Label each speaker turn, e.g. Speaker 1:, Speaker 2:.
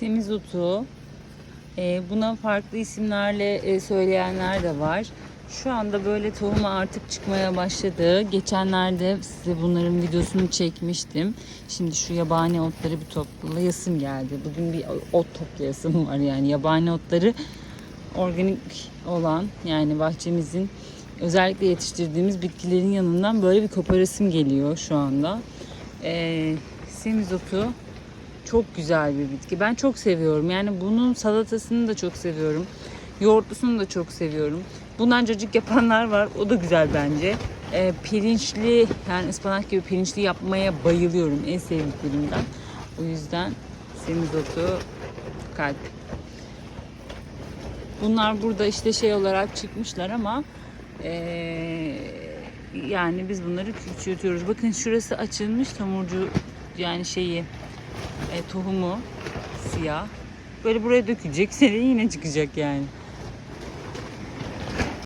Speaker 1: Semizotu. Ee, buna farklı isimlerle e, söyleyenler de var. Şu anda böyle tohumu artık çıkmaya başladı. Geçenlerde size bunların videosunu çekmiştim. Şimdi şu yabani otları bir toplayasım geldi. Bugün bir ot toplayasım var yani. Yabani otları organik olan yani bahçemizin özellikle yetiştirdiğimiz bitkilerin yanından böyle bir koparasım geliyor şu anda. Ee, semizotu çok güzel bir bitki. Ben çok seviyorum. Yani bunun salatasını da çok seviyorum. Yoğurtlusunu da çok seviyorum. Bundan cacık yapanlar var. O da güzel bence. Ee, pirinçli yani ıspanak gibi pirinçli yapmaya bayılıyorum. En sevdiklerimden. O yüzden semizotu kalp. Bunlar burada işte şey olarak çıkmışlar ama eee, yani biz bunları küçültüyoruz. Bakın şurası açılmış tomurcu yani şeyi e, tohumu siyah. Böyle buraya dökecek. Seneye yine çıkacak yani.